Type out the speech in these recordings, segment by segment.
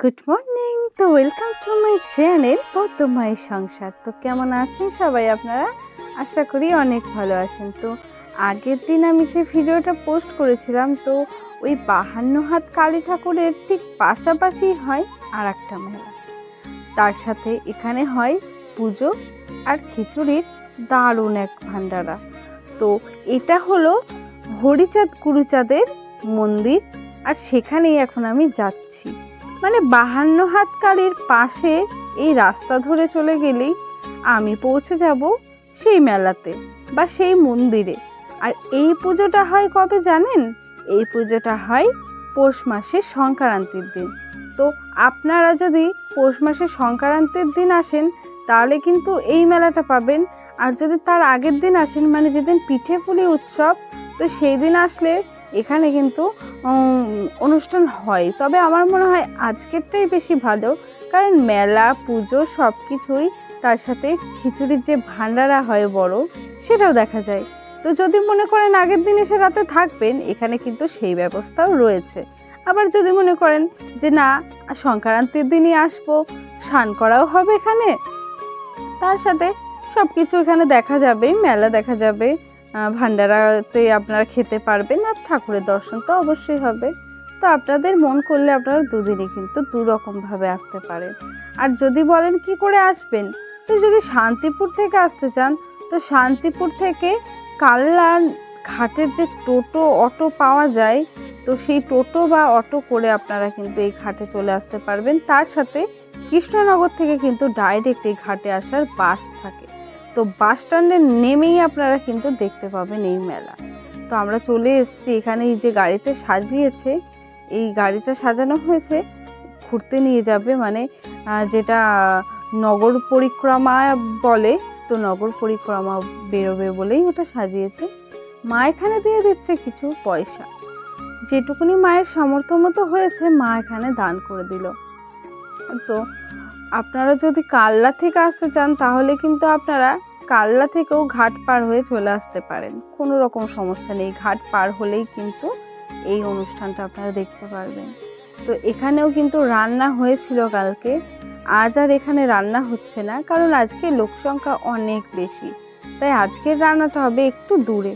Good morning তো welcome to my channel পদ্মমায়ের সংসার। তো কেমন আছেন সবাই আপনারা? আশা করি অনেক ভালো আছেন। তো আগের দিন আমি যে ভিডিওটা পোস্ট করেছিলাম, তো ওই বাহান্ন হাত কালী ঠাকুরের ঠিক পাশাপাশি হয় আর একটা মেলা। তার সাথে এখানে হয় পুজো আর খিচুড়ির দারুণ এক ভান্ডারা তো এটা হলো হরিচাঁদ গুরুচাঁদের মন্দির, আর সেখানেই এখন আমি যাচ্ছি। মানে বাহান্ন হাত কালীর পাশে এই রাস্তা ধরে চলে গেলেই আমি পৌঁছে যাব সেই মেলাতে বা সেই মন্দিরে। আর এই পুজোটা হয় কবে জানেন? এই পুজোটা হয় পৌষ মাসের সংক্রান্তির দিন। তো আপনারা যদি পৌষ মাসের সংক্রান্তির দিন আসেন, তাহলে কিন্তু এই মেলাটা পাবেন। আর যদি তার আগের দিন আসেন মানে যেদিন পিঠে পুলি উৎসব, তো সেই দিন আসলে এখানে কিন্তু অনুষ্ঠান হয়। তবে আমার মনে হয় আজকেরটাই বেশি ভালো, কারণ মেলা, পুজো সব কিছুই তার সাথে খিচুড়ির যে ভান্ডারা হয় বড়, সেটাও দেখা যায়। তো যদি মনে করেন আগের দিন এসে রাতে থাকবেন, এখানে কিন্তু সেই ব্যবস্থাও রয়েছে। আবার যদি মনে করেন যে না সংক্রান্তির দিনই আসব, স্নান করাও হবে এখানে, তার সাথে সব কিছু এখানে দেখা যাবে, মেলা দেখা যাবে। ভান্ডারাতে আপনারা খেতে পারবেন আর ঠাকুরের দর্শন তো অবশ্যই হবে। তো আপনাদের মন করলে আপনারা দুদিনই কিন্তু দু রকমভাবে আসতে পারেন। আর যদি বলেন কি করে আসবেন? তো যদি শান্তিপুর থেকে আসতে চান, তো শান্তিপুর থেকে কাল্লা ঘাটের যে টোটো, অটো পাওয়া যায়, তো সেই টোটো বা অটো করে আপনারা কিন্তু এই ঘাটে চলে আসতে পারবেন। তার সাথে কৃষ্ণনগর থেকে কিন্তু ডাইরেক্ট এই ঘাটে আসার বাস তো বাস স্ট্যান্ডে নেমেই আপনারা কিন্তু দেখতে পাবেন এই মেলা। তো আমরা চলে এসেছি, এখানে এই যে গাড়িতে সাজিয়েছে, এই গাড়িটা সাজানো হয়েছে, ঘুরতে নিয়ে যাবে মানে যেটা নগর পরিক্রমা বলে, তো নগর পরিক্রমা বেরোবে বলেই ওটা সাজিয়েছে। মা এখানে দিয়ে দিচ্ছে কিছু পয়সা। যেটুকুনি মায়ের সামর্থ্য মতো হয়েছে, মা এখানে দান করে দিল। তো আপনারা যদি কাল্লা থেকে আসতে চান, তাহলে কিন্তু আপনারা কাল্লা থেকেও ঘাট পার হয়ে চলে আসতে পারেন। কোনো রকম সমস্যা নেই, ঘাট পার হলেই কিন্তু এই অনুষ্ঠানটা আপনারা দেখতে পারবেন। তো এখানেও কিন্তু রান্না হয়েছিল কালকে। আজ আর এখানে রান্না হচ্ছে না, কারণ আজকে লোক সংখ্যা অনেক বেশি। তাই আজকের রান্নাটা হবে একটু দূরে।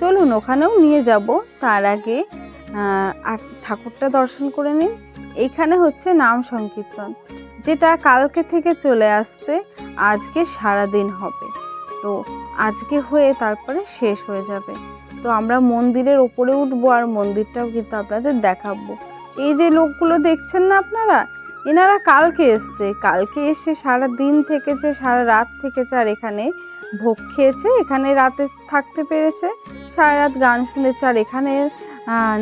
চলুন, ওখানেও নিয়ে যাব। তার আগে ঠাকুরটা দর্শন করে নিন এখানে হচ্ছে নাম সংকীর্তন। যেটা কালকে থেকে চলে আসছে, আজকে সারা দিন হবে। তো আজকে হয়ে তারপরে শেষ হয়ে যাবে। তো আমরা মন্দিরের ওপরে উঠবো আর মন্দিরটাও কিন্তু আপনাদের দেখাবো। এই যে লোকগুলো দেখছেন না আপনারা? এনারা কালকে এসছে। কালকে এসে সারা দিন থেকেছে, সারা রাত থেকেছে আর এখানে ভোগ খেয়েছে, এখানে রাতে থাকতে পেরেছে, সারা রাত গান শুনেছে আর এখানে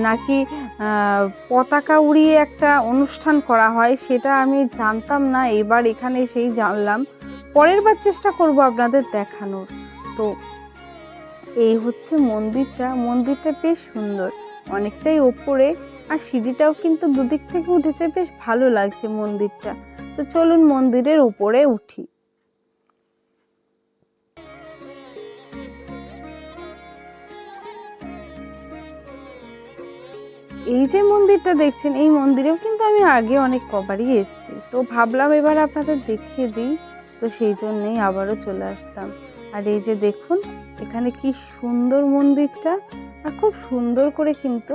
নাকি পতাকা উড়িয়ে একটা অনুষ্ঠান করা হয় সেটা আমি জানতাম না, এবার এখানে সেই জানলাম। পরের বার চেষ্টা করব আপনাদের দেখানোর। তো এই হচ্ছে মন্দিরটা। মন্দিরটা বেশ সুন্দর, অনেকটাই ওপরে, আর সিঁড়িটাও কিন্তু দুদিক থেকে উঠেছে, বেশ ভালো লাগছে মন্দিরটা। তো চলুন মন্দিরের উপরে উঠি। এই যে মন্দিরটা দেখছেন, এই মন্দিরেও কিন্তু আমি আগে অনেক কবারই এসেছি। তো ভাবলাম এবার আপনাদের দেখিয়ে দিই, তো সেই জন্যেই আবারও চলে আসলাম। আর এই যে দেখুন, এখানে কি সুন্দর মন্দিরটা, আর খুব সুন্দর করে কিন্তু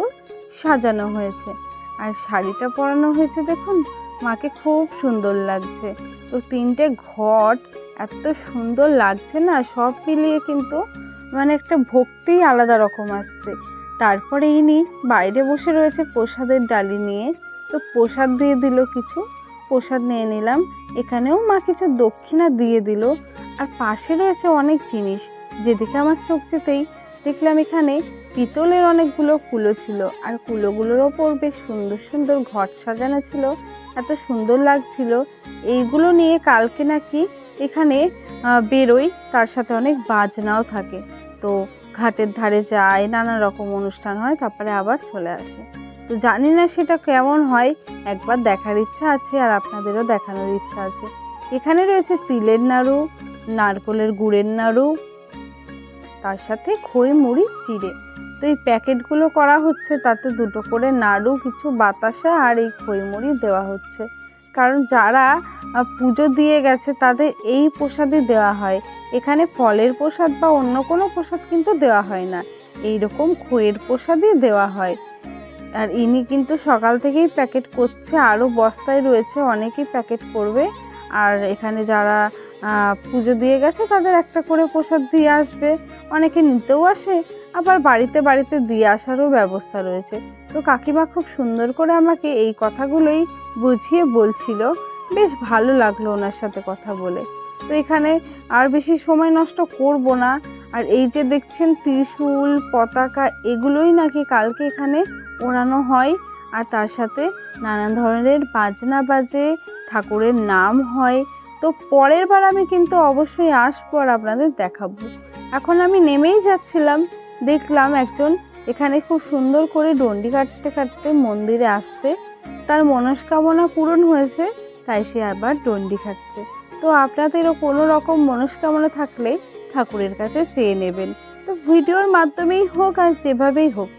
সাজানো হয়েছে। আর শাড়িটা পরানো হয়েছে দেখুন, মাকে খুব সুন্দর লাগছে। তো তিনটে ঘট, এত সুন্দর লাগছে না, সব মিলিয়ে কিন্তু মানে একটা ভক্তি আলাদা রকম আসছে। তারপরে ইনি বাইরে বসে রয়েছে প্রসাদের ডালি নিয়ে। তো প্রসাদ দিয়ে দিল কিছু। প্রসাদ নিয়ে নিলাম। এখানেও মা কিছু দক্ষিণা দিয়ে দিল। আর পাশে রয়েছে অনেক জিনিস। যেদিকে আমার চোখ যেতেই দেখলাম এখানে পিতলের অনেকগুলো কুলো ছিল। আর কুলোগুলোর ওপর বেশ সুন্দর সুন্দর ঘট সাজানো ছিল। এত সুন্দর লাগছিল। এইগুলো নিয়ে কালকে নাকি এখানে বেরোই। তার সাথে অনেক বাজনাও থাকে। তো ঘাটের ধারে যায়, নানা রকম অনুষ্ঠান হয়, তারপরে আবার চলে আসে। তো জানি না সেটা কেমন হয়, একবার দেখার ইচ্ছা আছে আর আপনাদেরও দেখানোর ইচ্ছা আছে। এখানে রয়েছে তিলের নাড়ু, নারকলের গুড়ের নাড়ু, তার সাথে খই মুড়ি চিড়ে। তো এই প্যাকেটগুলো করা হচ্ছে, তাতে দুটো করে নাড়ু, কিছু বাতাসা আর এই খই মুড়ি দেওয়া হচ্ছে। কারণ যারা পুজো দিয়ে গেছে তাদের এই প্রসাদই দেওয়া হয়। এখানে ফলের প্রসাদ বা অন্য কোনো প্রসাদ কিন্তু দেওয়া হয় না। এই রকম খইয়ের প্রসাদই দেওয়া হয়। আর ইনি কিন্তু সকাল থেকেই প্যাকেট করছে, আরও বস্তায় রয়েছে, অনেকেই প্যাকেট করবে। আর এখানে যারা পুজো দিয়ে গেছে তাদের একটা করে প্রসাদ দিয়ে আসবে। অনেকে নিতেও আসে, আবার বাড়িতে বাড়িতে দিয়ে আসারও ব্যবস্থা রয়েছে। তো কাকিমা খুব সুন্দর করে আমাকে এই কথাগুলোই বুঝিয়ে বলছিল, বেশ ভালো লাগল ওনার সাথে কথা বলে। তো এখানে আর বেশি সময় নষ্ট করব না। আর এই যে দেখছেন ত্রিশূল, পতাকা, এগুলোই নাকি কালকে এখানে ওড়ানো হয়। আর তার সাথে নানান ধরনের বাজনা বাজে, ঠাকুরের নাম হয়। তো পরের বার আমি কিন্তু অবশ্যই আসব আর আপনাদের দেখাবো। এখন আমি নেমেই যাচ্ছিলাম। দেখলাম একজন এখানে খুব সুন্দর করে ডন্ডি কাটতে কাটতে মন্দিরে আসছে। তার মনস্কামনা পূরণ হয়েছে, তাই সে আবার দণ্ডি খাচ্ছে। তো আপনাদেরও কোনো রকম মনস্কামনা থাকলে ঠাকুরের কাছে চেয়ে নেবেন। তো ভিডিওর মাধ্যমেই হোক আর যেভাবেই হোক,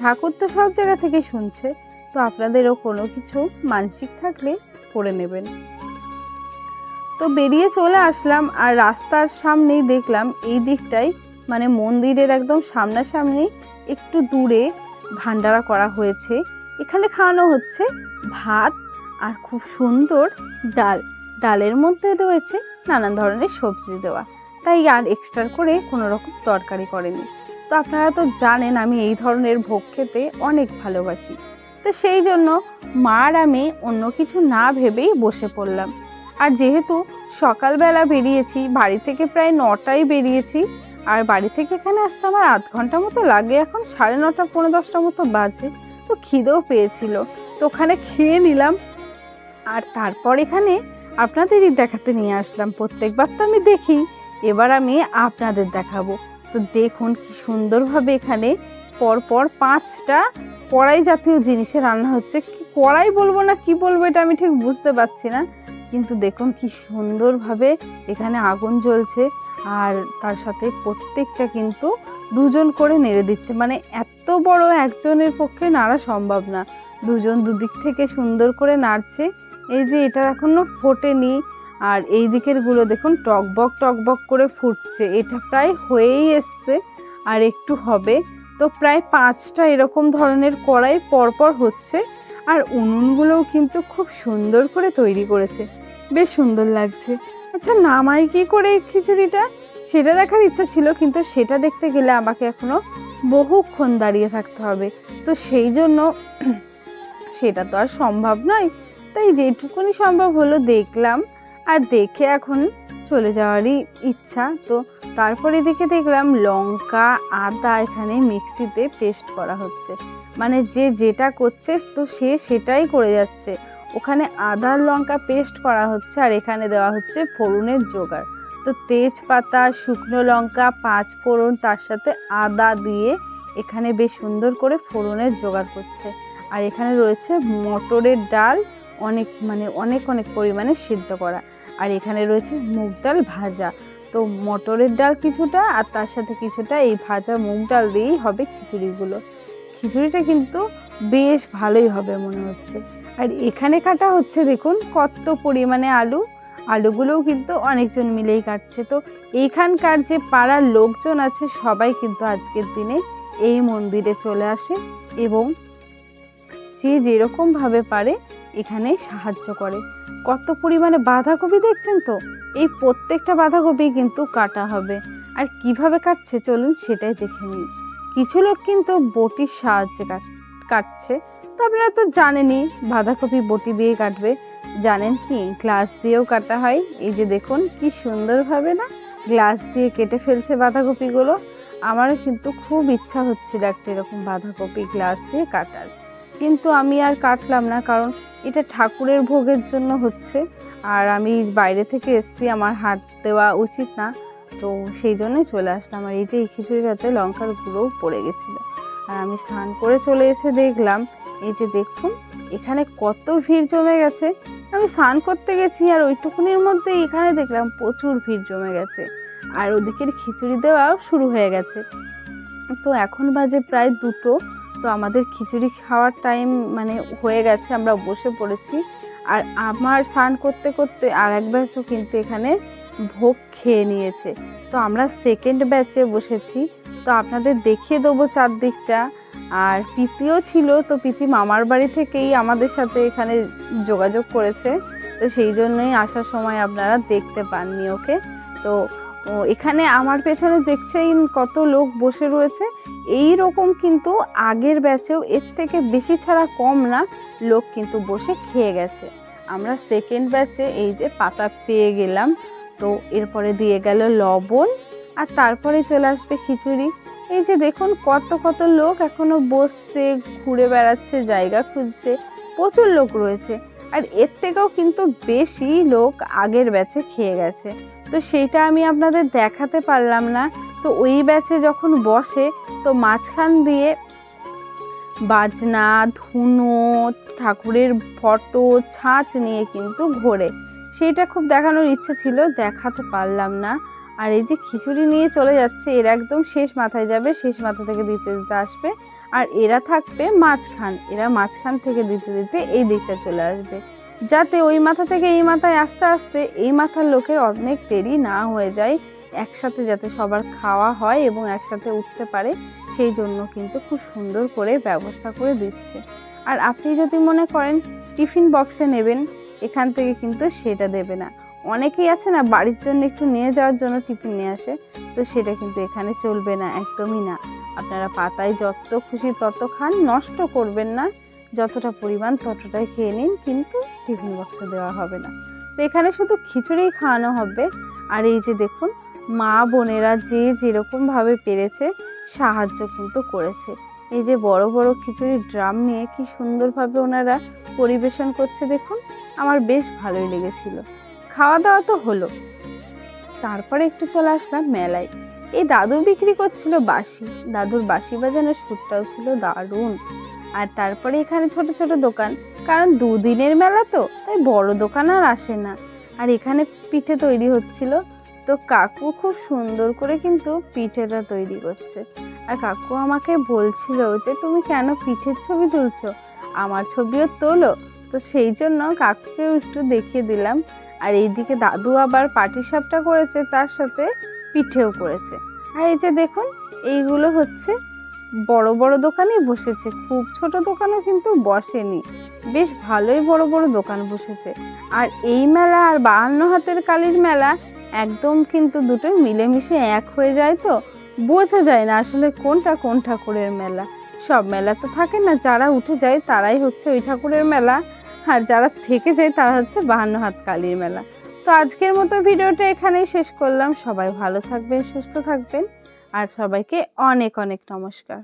ঠাকুর তো সব জায়গা থেকে শুনছে, তো আপনাদেরও কোনো কিছু মানসিক থাকলে করে নেবেন। তো বেরিয়ে চলে আসলাম আর রাস্তার সামনেই দেখলাম এই দিকটাই মানে মন্দিরের একদম সামনাসামনি একটু দূরে ভান্ডারা করা হয়েছে। এখানে খাওয়ানো হচ্ছে ভাত আর খুব সুন্দর ডাল। ডালের মধ্যে রয়েছে নানান ধরনের সবজি দেওয়া। তাই আর এক্সট্রা করে কোনো রকম তরকারি করেনি। তো আপনারা তো জানেন আমি এই ধরনের ভোগ খেতে অনেক ভালোবাসি। তো সেই জন্য মার আমি অন্য কিছু না ভেবেই বসে পড়লাম। আর যেহেতু সকালবেলা বেরিয়েছি, বাড়ি থেকে প্রায় নটায় বেরিয়েছি, আর বাড়ি থেকে এখানে আসতে আমার আধ ঘণ্টা মতো লাগে। এখন সাড়ে নটা পনেরো দশটা মতো বাজে। তো খিদেও পেয়েছিল। তো ওখানে খেয়ে নিলাম। আর তারপর এখানে আপনাদেরই দেখাতে নিয়ে আসলাম। প্রত্যেকবার তো আমি দেখি। এবার আমি আপনাদের দেখাবো। তো দেখুন কি সুন্দরভাবে এখানে পরপর পাঁচটা কড়াই জাতীয় জিনিসে রান্না হচ্ছে। কি কড়াই বলব না, কি বলব এটা আমি ঠিক বুঝতে পারছি না। কিন্তু দেখুন কি সুন্দরভাবে এখানে আগুন জ্বলছে। আর তার সাথে প্রত্যেকটা কিন্তু দুজন করে নেড়ে দিচ্ছে। মানে এত বড় একজনের পক্ষে নাড়া সম্ভব না। দুজন দুদিক থেকে সুন্দর করে নাড়ছে। এই যে এটা এখনও ফোটেনি। আর এই দিকেরগুলো দেখুন, টকবক টকবক করে ফুটছে। এটা প্রায় হয়েই এসছে। আর একটু হবে। তো প্রায় পাঁচটা এরকম ধরনের কড়াই পরপর হচ্ছে। আর উনুনগুলোও কিন্তু খুব সুন্দর করে তৈরি করেছে। বেশ সুন্দর লাগছে। আচ্ছা নামাই কি করে খিচুড়িটা? সেটা দেখার ইচ্ছা ছিল, কিন্তু সেটা দেখতে গেলে আমাকে এখনও বহুক্ষণ দাঁড়িয়ে থাকতে হবে। তো সেই জন্য সেটা তো আর সম্ভব নয়। তাই যেটুকুনি সম্ভব হলো দেখলাম, আর দেখে এখন চলে যাওয়ারই ইচ্ছা। তো তারপরে দেখে দেখলাম লঙ্কা, আদা এখানে মিক্সিতে পেস্ট করা হচ্ছে। মানে যে যেটা করছে, তো সে সেটাই করে যাচ্ছে। ওখানে আদার লঙ্কা পেস্ট করা হচ্ছে আর এখানে দেওয়া হচ্ছে ফোড়নের জোগাড়। তো তেজপাতা, শুকনো লঙ্কা, পাঁচ ফোড়ন তার সাথে আদা দিয়ে এখানে বেশ সুন্দর করে ফোড়নের জোগাড় করছে। আর এখানে রয়েছে মটরের ডাল, অনেক মানে অনেক অনেক পরিমাণে সিদ্ধ করা। আর এখানে রয়েছে মুগ ডাল ভাজা। তো মটরের ডাল কিছুটা আর তার সাথে কিছুটা এই ভাজা মুগ ডাল দিয়েই হবে খিচুড়িগুলো। খিচুড়িটা কিন্তু বেশ ভালোই হবে মনে হচ্ছে। আর এখানে কাটা হচ্ছে দেখুন কত পরিমাণে আলু। আলুগুলোও কিন্তু অনেকজন মিলেই কাটছে। তো এইখানকার যে পাড়ার লোকজন আছে সবাই কিন্তু আজকের দিনে এই মন্দিরে চলে আসে এবং যে যেরকমভাবে পারে এখানে সাহায্য করে। কত পরিমাণে বাঁধাকপি দেখছেন তো? এই প্রত্যেকটা বাঁধাকপি কিন্তু কাটা হবে। আর কীভাবে কাটছে চলুন সেটাই দেখে নিই। কিছু লোক কিন্তু বটির সাহায্যে কাটছে। তো আপনারা তো জানেনই বাঁধাকপি বটি দিয়ে কাটবে। জানেন কি, গ্লাস দিয়েও কাটা হয়। এই যে দেখুন, কি সুন্দরভাবে না গ্লাস দিয়ে কেটে ফেলছে বাঁধাকপিগুলো। আমারও কিন্তু খুব ইচ্ছা হচ্ছিল একটা এরকম বাঁধাকপি গ্লাস দিয়ে কাটার। কিন্তু আমি আর কাটলাম না, কারণ এটা ঠাকুরের ভোগের জন্য হচ্ছে। আর আমি বাইরে থেকে এসছি, আমার হাত দেওয়া উচিত না। তো সেই জন্যই চলে আসলাম। আর এই যে এই খিচুড়িটাতে লঙ্কার গুঁড়োও পড়ে গেছিল। আর আমি স্নান করে চলে এসে দেখলাম, এই যে দেখুন, এখানে কত ভিড় জমে গেছে। আমি স্নান করতে গেছি আর ওইটুকুনির মধ্যে এখানে দেখলাম প্রচুর ভিড় জমে গেছে। আর ওদিকের খিচুড়ি দেওয়াও শুরু হয়ে গেছে। তো এখন বাজে প্রায় দুটো। তো আমাদের খিচুড়ি খাওয়ার টাইম মানে হয়ে গেছে, আমরা বসে পড়েছি। আর আমার স্নান করতে করতে আর এক ব্যাচও কিন্তু এখানে ভোগ খেয়ে নিয়েছে। তো আমরা সেকেন্ড ব্যাচে বসেছি। তো আপনাদের দেখিয়ে দেবো চারদিকটা। আর পিসিও ছিল, তো পিসি মামার বাড়ি থেকেই আমাদের সাথে এখানে যোগাযোগ করেছে। তো সেই জন্যই আসার সময় আপনারা দেখতে পাননি ওকে। তো এখানে আমার পেছনে দেখছেন কত লোক বসে রয়েছে। এই রকম কিন্তু আগের ব্যাচেও এর থেকে বেশি ছাড়া কম না, লোক কিন্তু বসে খেয়ে গেছে। আমরা সেকেন্ড ব্যাচে এই যে পাতা পেয়ে গেলাম। তো এরপরে দিয়ে গেল লবণ আর তারপরে চলে আসবে খিচুড়ি। এই যে দেখুন কত কত লোক এখনও বসছে, ঘুরে বেড়াচ্ছে, জায়গা খুঁজছে, প্রচুর লোক রয়েছে। আর এর থেকেও কিন্তু বেশি লোক আগের ব্যাচে খেয়ে গেছে। তো সেইটা আমি আপনাদের দেখাতে পারলাম না। তো ওই ব্যাচে যখন বসে, তো মাঝখান দিয়ে বাজনা, ধুনো, ঠাকুরের ফটো, ছাঁচ নিয়ে কিন্তু ঘোরে। সেইটা খুব দেখানোর ইচ্ছে ছিল দেখাতে পারলাম না। আর এই যে খিচুড়ি নিয়ে চলে যাচ্ছে, এরা একদম শেষ মাথায় যাবে, শেষ মাথা থেকে দিতে দিতে আসবে। আর এরা থাকবে মাঝখান, এরা মাঝখান থেকে দিতে দিতে এই দিকটা চলে আসবে। যাতে ওই মাথা থেকে এই মাথায় আস্তে আস্তে এই মাথার লোকের অনেক দেরি না হয়ে যায়, একসাথে যাতে সবার খাওয়া হয় এবং একসাথে উঠতে পারে, সেই জন্য কিন্তু খুব সুন্দর করে ব্যবস্থা করে দিচ্ছে। আর আপনি যদি মনে করেন, টিফিন বক্সে নেবেন এখান থেকে কিন্তু সেটা দেবে না। অনেকেই আছে না, বাড়ির জন্য একটু নিয়ে যাওয়ার জন্য টিফিন নিয়ে আসে, তো সেটা কিন্তু এখানে চলবে না, একদমই না। আপনারা পাতায় যত খুশি তত খান, নষ্ট করবেন না, যতটা পরিমাণ ততটাই খেয়ে নিন, কিন্তু টিফিন বক্সে দেওয়া হবে না। তো এখানে শুধু খিচুড়িই খাওয়ানো হবে, আর এই যে দেখুন, মা বোনেরা যে যেরকমভাবে পেরেছে, সাহায্য কিন্তু করেছে। এই যে বড় বড় খিচুড়ির ড্রাম নিয়ে কি সুন্দরভাবে ওনারা পরিবেশন করছে দেখুন আমার বেশ ভালোই লেগেছিল। খাওয়া দাওয়া তো হলো। তারপরে একটু চলে আসলাম মেলায়। এই দাদু বিক্রি করছিল বাসি দাদুর বাসি বাজানোর সুরটাও ছিল দারুণ। আর তারপরে এখানে ছোট ছোট দোকান। কারণ দুদিনের মেলা তো, তাই বড় দোকান আর আসে না। আর এখানে পিঠে তৈরি হচ্ছিল। তো কাকু খুব সুন্দর করে কিন্তু পিঠেটা তৈরি করছে। আর কাকু আমাকে বলছিল যে, তুমি কেন পিঠের ছবি তুলছো? আমার ছবিও তোলো। তো সেই জন্য কাকুকেও একটু দেখিয়ে দিলাম। আর এইদিকে দাদু আবার পাটিসাপটা করেছে, তার সাথে পিঠেও করেছে। আর এই যে দেখুন, এইগুলো হচ্ছে বড় বড় দোকানেই বসেছে। খুব ছোট দোকানও কিন্তু বসেনি। বেশ ভালোই বড় বড় দোকান বসেছে। আর এই মেলা আর বাহান্ন হাতের কালীর মেলা একদম কিন্তু দুটোই মিলেমিশে এক হয়ে যায় তো? বোঝা যায় না আসলে কোনটা কোন ঠাকুরের মেলা। সব মেলা তো থাকে না, যারা উঠে যায় তারাই হচ্ছে ওই ঠাকুরের মেলা। আর যারা থেকে যায় তারা হচ্ছে বাহান্ন হাত কালীর মেলা। তো আজকের মতো ভিডিওটা এখানেই শেষ করলাম। সবাই ভালো থাকবেন, সুস্থ থাকবেন। আর সবাইকে অনেক অনেক নমস্কার।